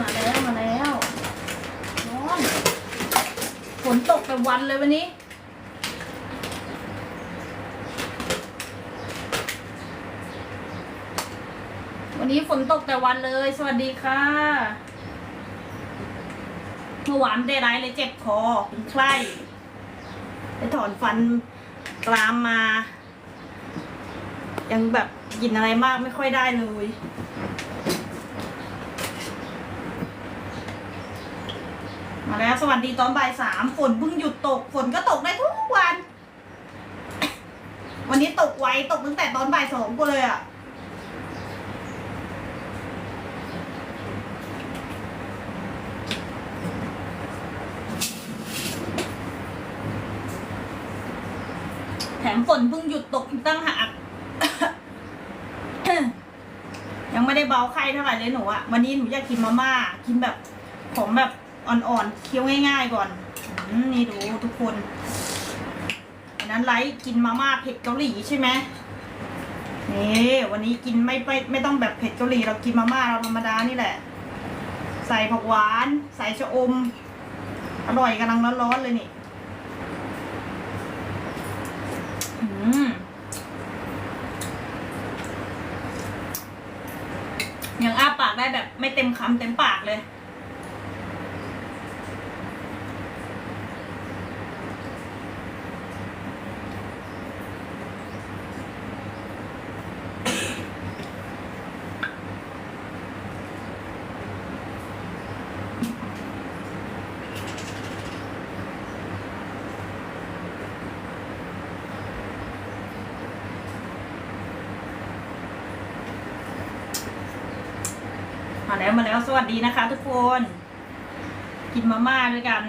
มาแล้วมาแล้วร้อนฝนตกแต่วันเลยวันนี้ วันนี้ฝนตกแต่วันเลย สวัสดีค่ะ เมื่อวานได้ไรายเลยเจ็บคอเป็นไข้ไปถอนฟันกรามมา ยังแบบกินอะไรมากไม่ค่อยได้เลย มาแล้วสวัสดีตอนบ่ายสามฝนเพิ่งหยุดตกฝนก็ตกได้ทุกวัน วันนี้ตกไวตกตั้งแต่ตอนบ่ายสองกูเลยอะ่ะแถมฝนเพิ่งหยุดตกอีกตั้งหากยังไม่ได้เบาไข้เท่าไหร่เลยหนูอะวันนี้หนูอยากกินมาม่ากินแบบของแบบ อ่อนๆเคี้ยวง่ายๆก่อนอนี่ดูทุกคนอันนั้นไลท์กินมาม่าเผ็ดเกาหลีใช่ไหมนี่วันนี้กินไม่ไม่ไม่ต้องแบบเผ็ดเกาหลีเรากินมาม่าเราธรรมดานี่แหละ ใส่ผักหวาน ใส่ชะอม อร่อยกำลังร้อนๆเลยนี่อืมยังอ้าปากได้แบบไม่เต็มคำเต็มปากเลย มา แล้วสวัสดีนะคะ ทุกคน กินมาม่าด้วยกัน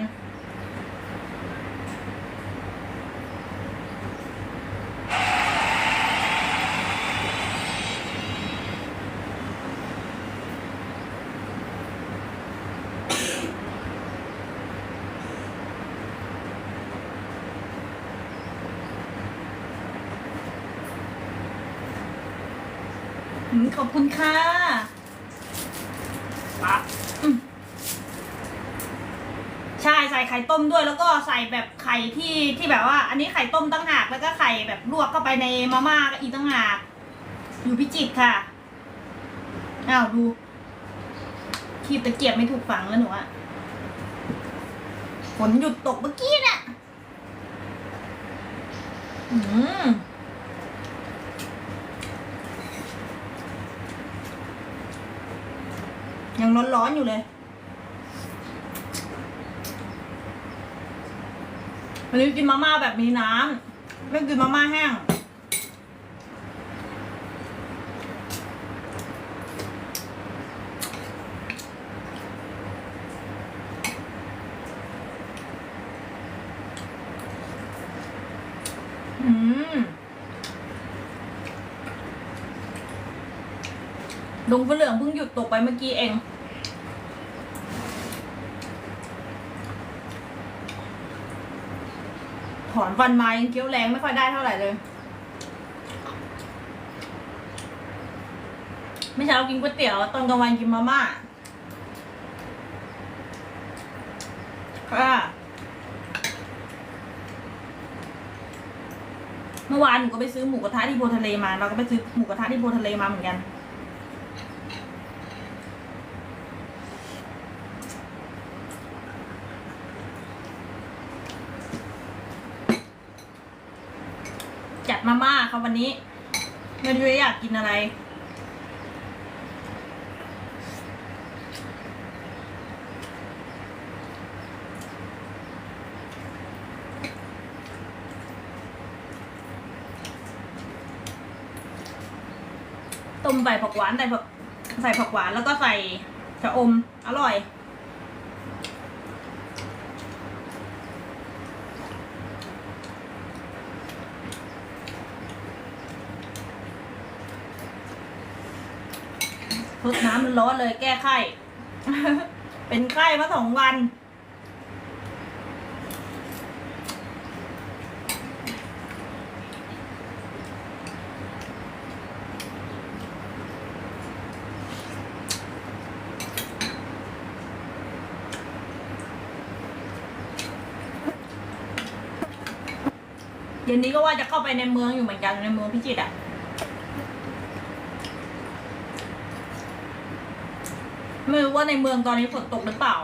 ขอบคุณค่ะ ปั๊บอืม ใส่ไข่ต้มด้วยแล้วก็ใส่แบบไข่ที่ที่แบบว่า อันนี้ไข่ต้มตั้งหากแล้วก็ไข่แบบลวกเข้าไปในมาม่าอีกตั้งหากอยู่พิจิตรค่ะอ้าวดูคีบตะเกียบไม่ถูกฝังแล้วหนูอะฝนหยุดตกเมื่อกี้น่ะอืมยังร้อนๆอยู่เลย วันนี้กินมาม่าแบบมีน้ำไม่กินมาม่าแห้ง อืมลุงฝนเหลืองเพิ่งหยุดตกไปเมื่อกี้เอง ถอนฟันมายังเคี้ยวแรงไม่ค่อยได้เท่าไหร่เลยไม่เช้ากินก๋วยเตี๋ยวตอนกลางวันกินมาม่าค่ะเมื่อวานหนูก็ไปซื้อหมูกระทะที่โพทะเลมาเราก็ไปซื้อหมูกระทะที่โพทะเลมาเหมือนกัน จัดมาม่าค่ะวันนี้ไม่รู้อยากกินอะไร ต้มใส่ผักหวานใส่ผักใส่ผักหวานแล้วก็ใส่ชะอมอร่อย ทดน้ำมันร้อนเลยแก้ไข้ เป็นไข้มาสองวัน เย็นนี้ก็ว่าจะเข้าไปในเมืองอยู่เหมือนกันในเมืองพิจิตรอะ ไม่รู้ว่าในเมืองตอนนี้ฝนตกหรือเปล่า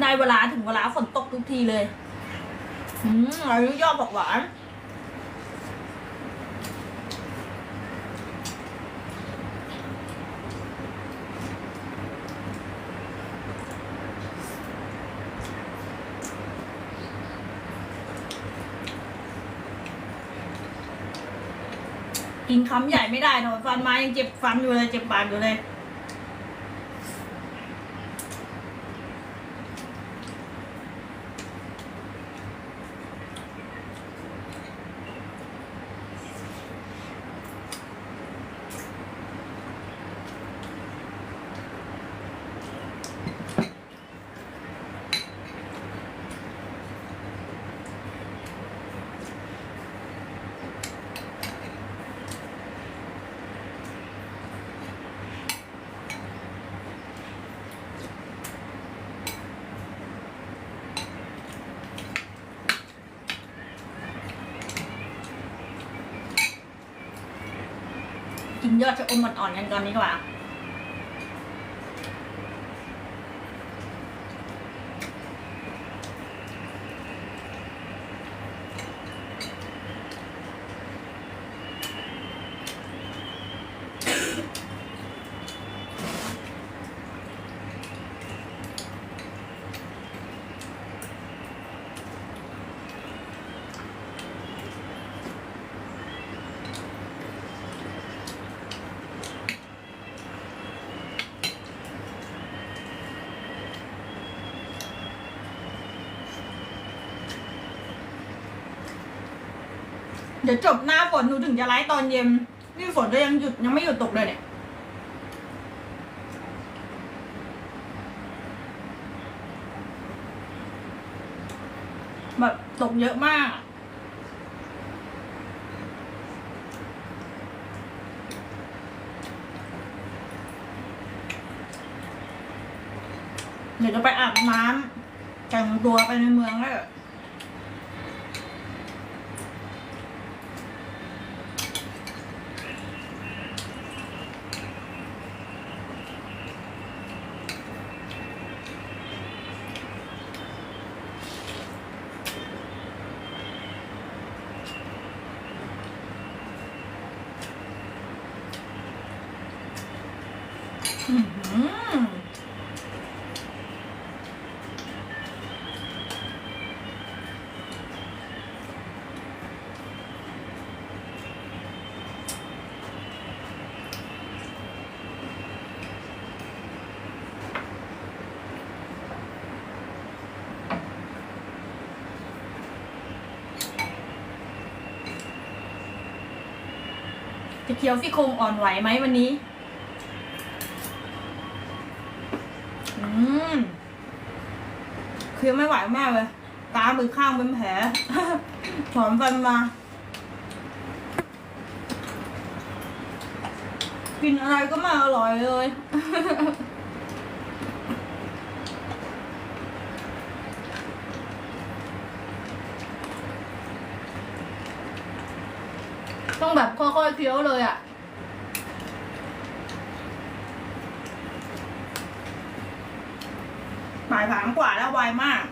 ได้เวลาถึงเวลาฝนตกทุกทีเลย อืมอายุยอดผักหวาน กินคำใหญ่ไม่ได้ถอนฟันมายังเจ็บฟันอยู่เลย เจ็บปากอยู่เลย กินยอดชะอมอ่อนๆกันก่อนดีกว่า เดี๋ยวจบหน้าฝนหนูถึงจะไลฟ์ตอนเย็นนี่ฝนก็ยังหยุดยังไม่หยุดตกเลยเนี่ยแบบตกเยอะมาก เดี๋ยวจะไปอาบน้ำแต่งตัวไปในเมืองแล้ว จะเคี้ยวซี่โครงอ่อนไหวไหมวันนี้ คี้ยวไม่ไหวแมากเลย ตามือข้างเป็นแผลถอนฟันมา กินอะไรก็ไม่อร่อยเลยต้องแบบค่อยๆเคี้ยวเลยอะายสามกว่าแล้วไวมาก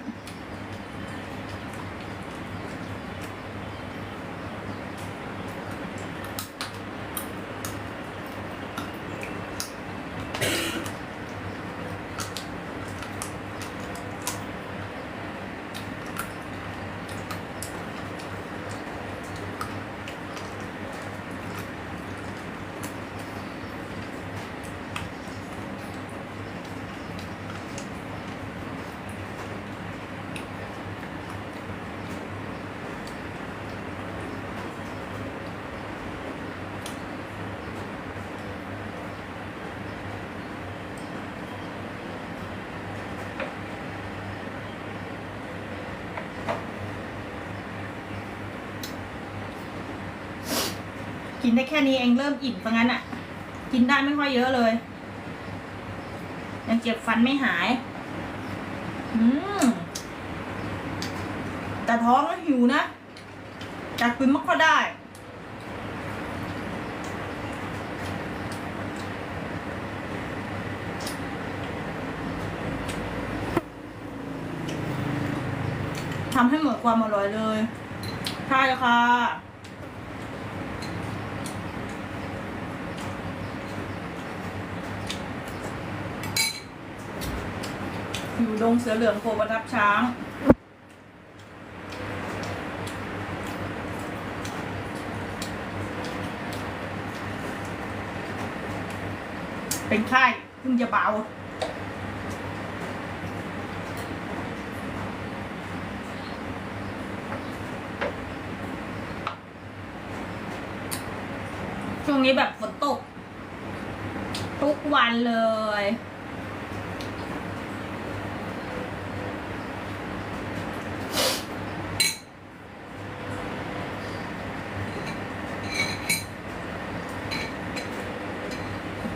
กินได้แค่นี้เองเริ่มอิ่มปะงั้นอะกินได้ไม่ค่อยเยอะเลย ยังเจ็บฟันไม่หาย อืมแต่ท้องก็หิวนะจากกินไม่ค่อยได้ ทำให้หมดความอร่อยเลย ใช่ค่ะ อยู่ดงเสือเหลืองโคประทับช้าง เป็นไข้เพิ่งจะเบาช่วงนี้แบบฝนตก ทุกวันเลย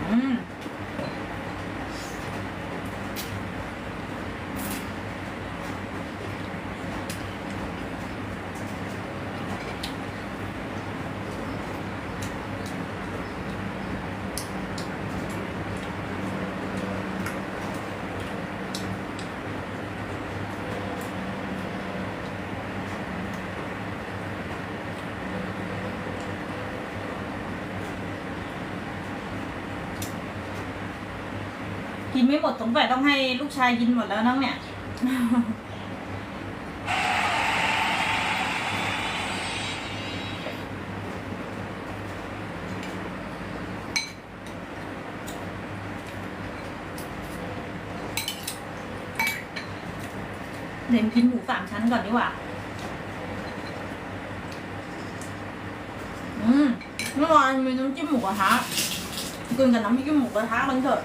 อืม กินไม่หมดสงสัยต้องให้ลูกชายกินหมดแล้วน้องเนี่ย เดี๋ยวกินหมูสามชั้นก่อนดีกว่า อืมเมื่อวานมีน้ำจิ้มหมูกระทะกินกับน้ำจิ้มหมูกระทะมันเถอะ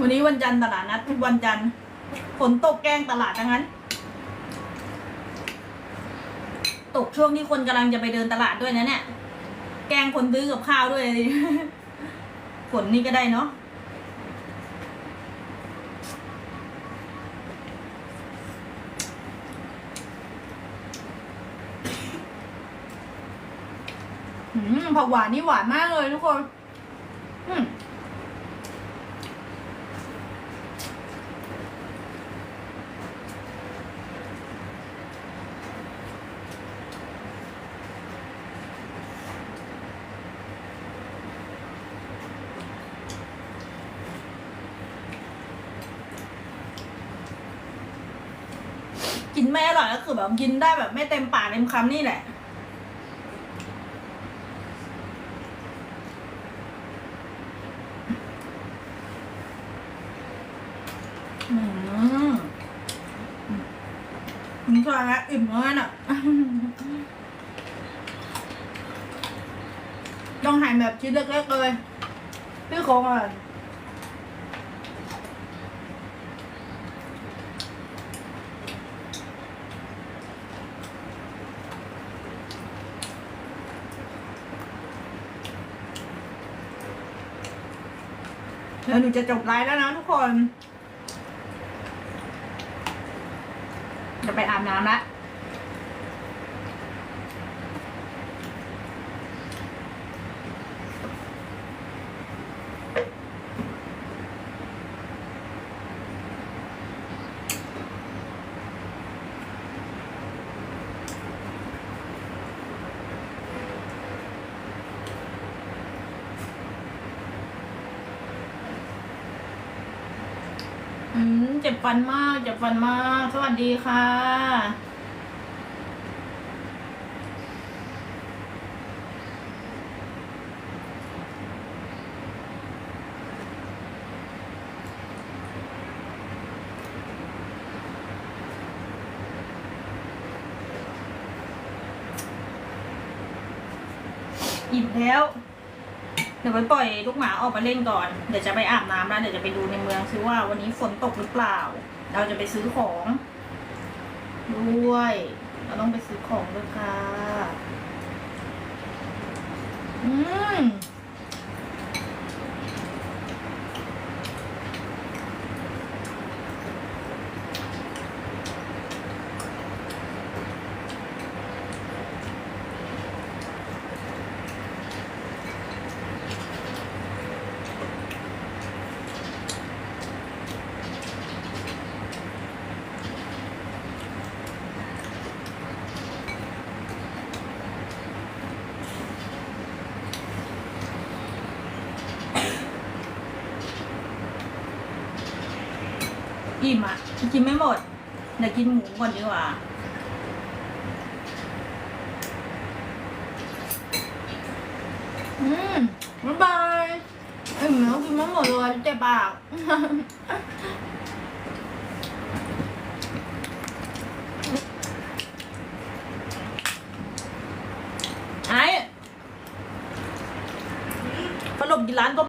วันนี้วันจันทร์ตลาดนัดทุกวันจันทร์ฝนตกแกล้งตลาดทั้งนั้น ตกช่วงที่คนกำลังจะไปเดินตลาดด้วยนะเนี่ย แกล้งคนซื้อกับข้าวด้วยฝนนี่ก็ได้เนาะผักหวานนี่หวานมากเลยทุกคน อืม กินไม่อร่อยก็คือแบบกินได้แบบไม่เต็มปากเต็มคำนี่แหละอืมอิ่มจังแล้วอิ่มแล้วน่ะต้องหั่นแบบชิ้นเล็กๆเลยพี่โคงอะ เดี๋ยวหนูจะจบไลฟ์แล้วนะทุกคน จะไปอาบน้ำละ จ็บฟันมาก เจ็บฟันมาก สวัสดีค่ะ อิ่มแล้ว ดี๋ยวไปปล่อยลูกหมาออกมาเล่นก่อน เดี๋ยวจะไปอาบน้ำแล้วเดี๋ยวจะไปดูในเมืองซิว่าวันนี้ฝนตกหรือเปล่า เราจะไปซื้อของด้วย เราต้องไปซื้อของด้วยค่ะ อืม อิ่มอะกินไม่หมดเดี๋ยวกินหมูก่อนดีกว่าอืมบ๊ายบายอิ่มแล้วกินไม่หมดเลยเจ็บปาก